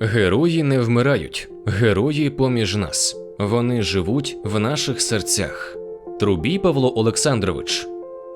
Герої не вмирають, герої поміж нас. Вони живуть в наших серцях. Трубій Павло Олександрович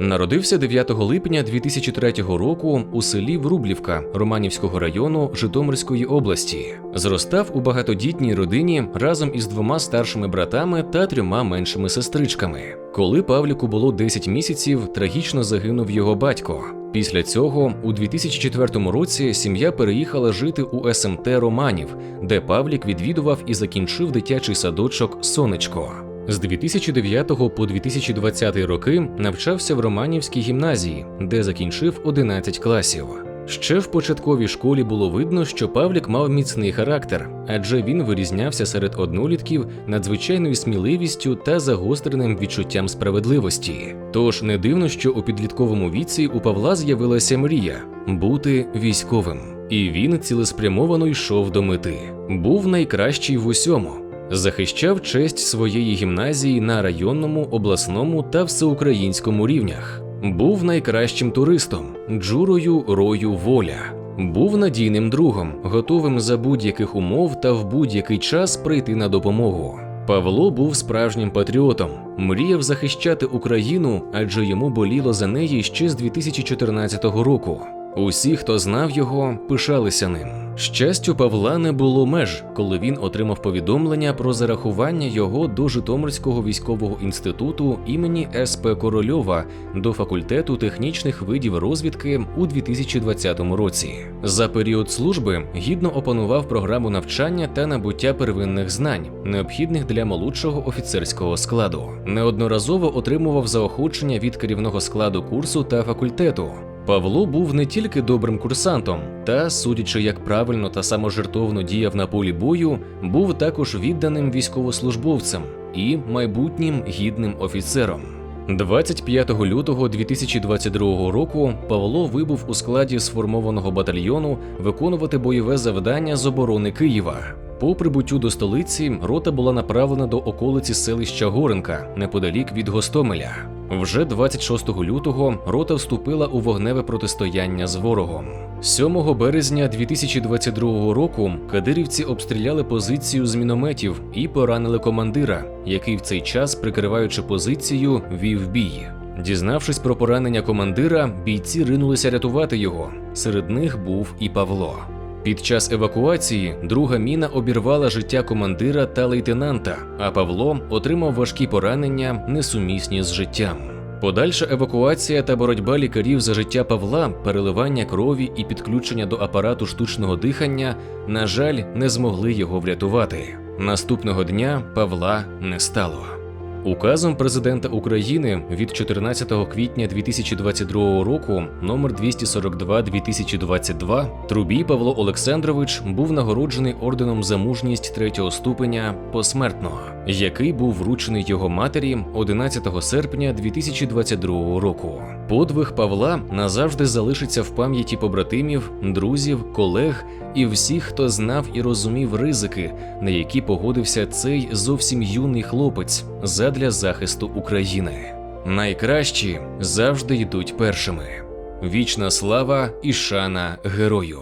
народився 9 липня 2003 року у селі Врублівка Романівського району Житомирської області. Зростав у багатодітній родині разом із двома старшими братами та трьома меншими сестричками. Коли Павліку було 10 місяців, трагічно загинув його батько. Після цього, у 2004 році, сім'я переїхала жити у СМТ Романів, де Павлік відвідував і закінчив дитячий садочок Сонечко. З 2009 по 2020 роки навчався в Романівській гімназії, де закінчив 11 класів. Ще в початковій школі було видно, що Павлік мав міцний характер, адже він вирізнявся серед однолітків надзвичайною сміливістю та загостреним відчуттям справедливості. Тож не дивно, що у підлітковому віці у Павла з'явилася мрія бути військовим, і він цілеспрямовано йшов до мети. Був найкращий в усьому. Захищав честь своєї гімназії на районному, обласному та всеукраїнському рівнях. Був найкращим туристом, джурою рою воля. Був надійним другом, готовим за будь-яких умов та в будь-який час прийти на допомогу. Павло був справжнім патріотом, мріяв захищати Україну, адже йому боліло за неї ще з 2014 року. Усі, хто знав його, пишалися ним. Щастю, Павла не було меж, коли він отримав повідомлення про зарахування його до Житомирського військового інституту імені СП Корольова до факультету технічних видів розвідки у 2020 році. За період служби гідно опанував програму навчання та набуття первинних знань, необхідних для молодшого офіцерського складу. Неодноразово отримував заохочення від керівного складу курсу та факультету. Павло був не тільки добрим курсантом, та, судячи, як правильно та саможертовно діяв на полі бою, був також відданим військовослужбовцем і майбутнім гідним офіцером. 25 лютого 2022 року Павло вибув у складі сформованого батальйону виконувати бойове завдання з оборони Києва. По прибуттю до столиці рота була направлена до околиці селища Горенка неподалік від Гостомеля. Вже 26 лютого рота вступила у вогневе протистояння з ворогом. 7 березня 2022 року кадирівці обстріляли позицію з мінометів і поранили командира, який в цей час, прикриваючи позицію, вів бій. Дізнавшись про поранення командира, бійці ринулися рятувати його. Серед них був і Павло. Під час евакуації друга міна обірвала життя командира та лейтенанта, а Павло отримав важкі поранення, несумісні з життям. Подальша евакуація та боротьба лікарів за життя Павла, переливання крові і підключення до апарату штучного дихання, на жаль, не змогли його врятувати. Наступного дня Павла не стало. Указом президента України від 14 квітня 2022 року номер 242-2022 Трубій Павло Олександрович був нагороджений орденом за мужність третього ступеня посмертного, який був вручений його матері 11 серпня 2022 року. Подвиг Павла назавжди залишиться в пам'яті побратимів, друзів, колег і всіх, хто знав і розумів ризики, на які погодився цей зовсім юний хлопець задля захисту України. Найкращі завжди йдуть першими. Вічна слава і шана герою.